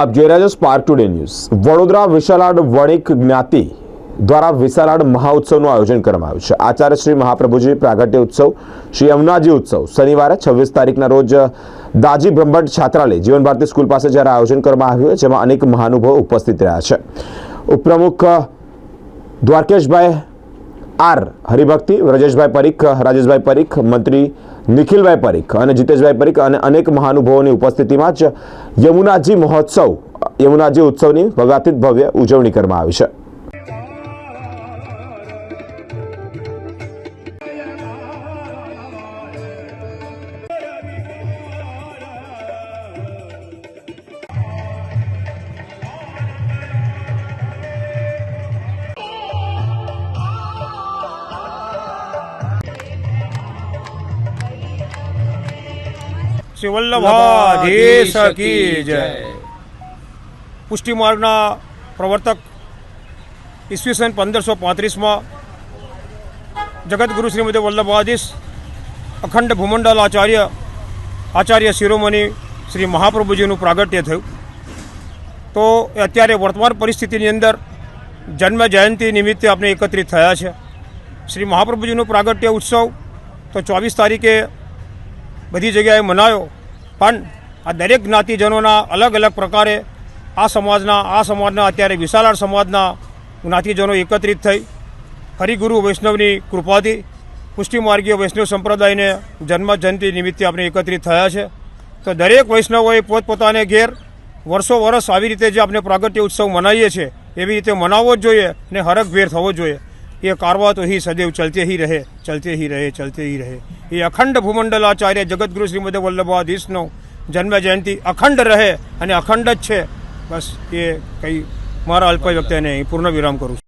આપ જોઈ રહ્યા છો spark today news Vadodara Vishalad Vanik જ્ઞાતિ દ્વારા વિશાલાડ મહાઉત્સવનું આયોજન કરવામાં આવ્યું છે. આચાર્ય શ્રી મહાપ્રભુજી પ્રાગટ્ય ઉત્સવ, શ્રી યમુનાજી ઉત્સવ. શનિવારે છવ્વીસ તારીખના રોજ દાજી બ્રહ્મભટ્ટ છાત્રાલય જીવન ભારતી સ્કૂલ પાસે જ્યારે આયોજન કરવામાં આવ્યું જેમાં અનેક મહાનુભાવો ઉપસ્થિત રહ્યા છે. ઉપપ્રમુખ દ્વારકેશભાઈ આર, હરિભક્તિ, વ્રજેશભાઈ પરીખ, રાજેશભાઈ પરીખ, મંત્રી નિખિલભાઈ પરીખ અને જીતેશભાઈ પરીખ અને અનેક મહાનુભાવોની ઉપસ્થિતિમાં જ યમુનાજી મહોત્સવ, યમુનાજી ઉત્સવની ભવ્યાતીત ભવ્ય ઉજવણી કરવામાં આવી છે. શ્રી વલ્લભાધીશ કી જય. પુષ્ટિ માર્ગના પ્રવર્તક ઈસવીસન પંદરસો પાંત્રીસમાં જગતગુરુ શ્રીમતી વલ્લભાધીશ અખંડ ભૂમંડલ આચાર્ય આચાર્ય શિરોમણી શ્રી મહાપ્રભુજીનું પ્રાગટ્ય થયું. તો અત્યારે વર્તમાન પરિસ્થિતિની અંદર જન્મ જયંતિ નિમિત્તે આપણે એકત્રિત થયા છે. શ્રી મહાપ્રભુજીનું પ્રાગટ્ય ઉત્સવ તો ચોવીસ તારીખે બધી જગ્યાએ મનાવ્યો પણ આ દરેક જ્ઞાતિજનોના અલગ અલગ પ્રકારે આ સમાજના આ સમાજના અત્યારે વિશાળ સમાજના જ્ઞાતિજનો એકત્રિત થઈ હરિગુરુ વૈષ્ણવની કૃપાથી પુષ્ટિમાર્ગીય વૈષ્ણવ સંપ્રદાયને જન્મ જયંતિ નિમિત્તે આપણે એકત્રિત થયા છે. તો દરેક વૈષ્ણવોએ પોતપોતાને ઘેર વર્ષો વર્ષ આવી રીતે જે આપણે પ્રાગટ્ય ઉત્સવ મનાવીએ છીએ, એવી રીતે મનાવવો જ જોઈએ અને હરખભેર થવો જોઈએ. એ કારવા તો હી સદૈવ ચલતે હી રહે, ચલતે હી રહે, ચલતે હી રહે. ये અખંડ ભૂમંડલાચાર્ય જગતગુરુ શ્રીમદ વલ્લભાધીશનો જન્મ જયંતિ અખંડ રહે અને અખંડ જ છે બસ એ કંઈ મારા અલ્પ વ્યક્તિને પૂર્ણ વિરામ કરું છું